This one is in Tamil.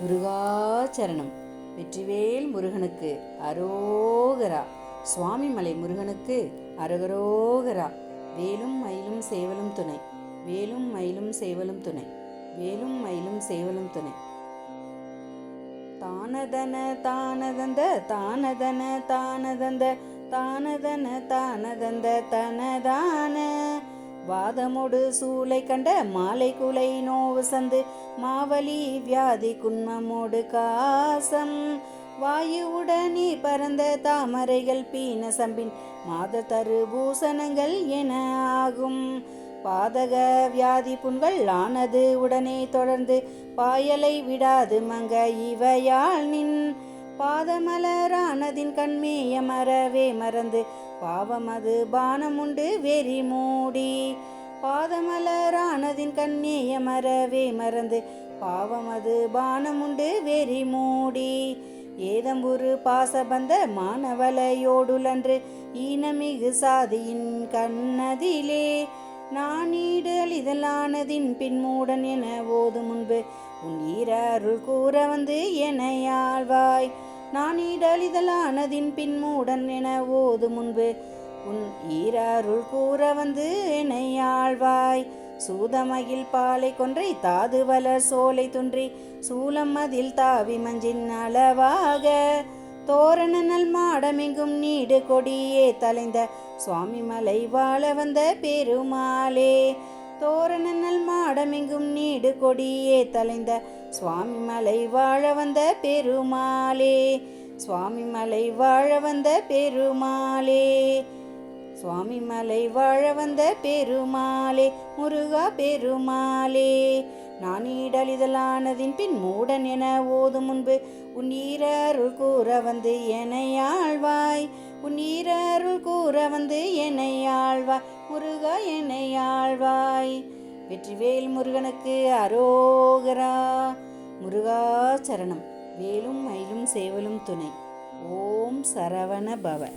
முருகாச்சரணம். வெற்றிவேல் முருகனுக்கு அரோகரா. சுவாமிமலை முருகனுக்கு அரகரோகரா. வேலும் மயிலும் சேவலும் துணை. வேலும் மயிலும் சேவலும் துணை. வேலும் மயிலும் சேவலும் துணை. தானதன தானதந்த தானதன தானதந்த தானதன தானதந்த தனதான. வாதமொடு சூளை கண்ட மாலை குலை நோவு சந்து மாவலி வியாதி குன்மமோடு காசம். வாயுவுடனே பறந்த தாமரைகள் பீன சம்பின் மாத தரு பூசணங்கள் என ஆகும். பாதக வியாதி புண்கள் ஆனது உடனே தொடர்ந்து பாயலை விடாது மங்க இவையால் நின். பாதமலரானதின் கண்மேய மறவே மறந்து பாவமது பானமுண்டு வெறி மூடி. பாதமலரானதின் கண்ணேய மறவே மறந்து பாவமது பானமுண்டு வெறி மூடி. ஏதம்புரு பாசபந்த மானவலையோடுலன்று ஈனமிகு சாதியின் கண்ணதிலே. நானீடல் இதழானதின் பின்மூடன் என ஓது முன்பு உன் ஈரருள் கூற வந்து எனையாழ்வாய் நான் ஈடழிதலானதின் பின்மூடன் என ஓது முன்பு. உன் ஈரருள் கூற வந்து ஆழ்வாய் சூதமகில் பாலை கொன்றை தாது வளர் சோலை துன்றி. சூலம் அதில் தாவி மஞ்சின் அளவாக. தோரண நல் மாடமெங்கும் நீடு கொடியே தலைந்த சுவாமி மலை வாழ வந்த பெருமாளே. தோரண நாடமெங்கும் நீடு கொடியே தலைந்த சுவாமி மலை வாழ வந்த பெருமாளே சுவாமி மலை வாழ வந்த பெருமாளே சுவாமி மலை வாழ வந்த பெருமாளே முருகா பெருமாளே. நான் ஈடழிதலானதின் பின் மூடன் என ஓது முன்பு உன் ஈரருள் கூற வந்து எனையாழ்வாய் உன் ஈரருள் கூற வந்து எனையாழ்வாய் முருகா எனையாழ்வாய் வெற்றிவேல் முருகனுக்கு அரோகரா. முருகா சரணம். வேலும் மயிலும் சேவலும் துணை. ஓம் சரவண பவ.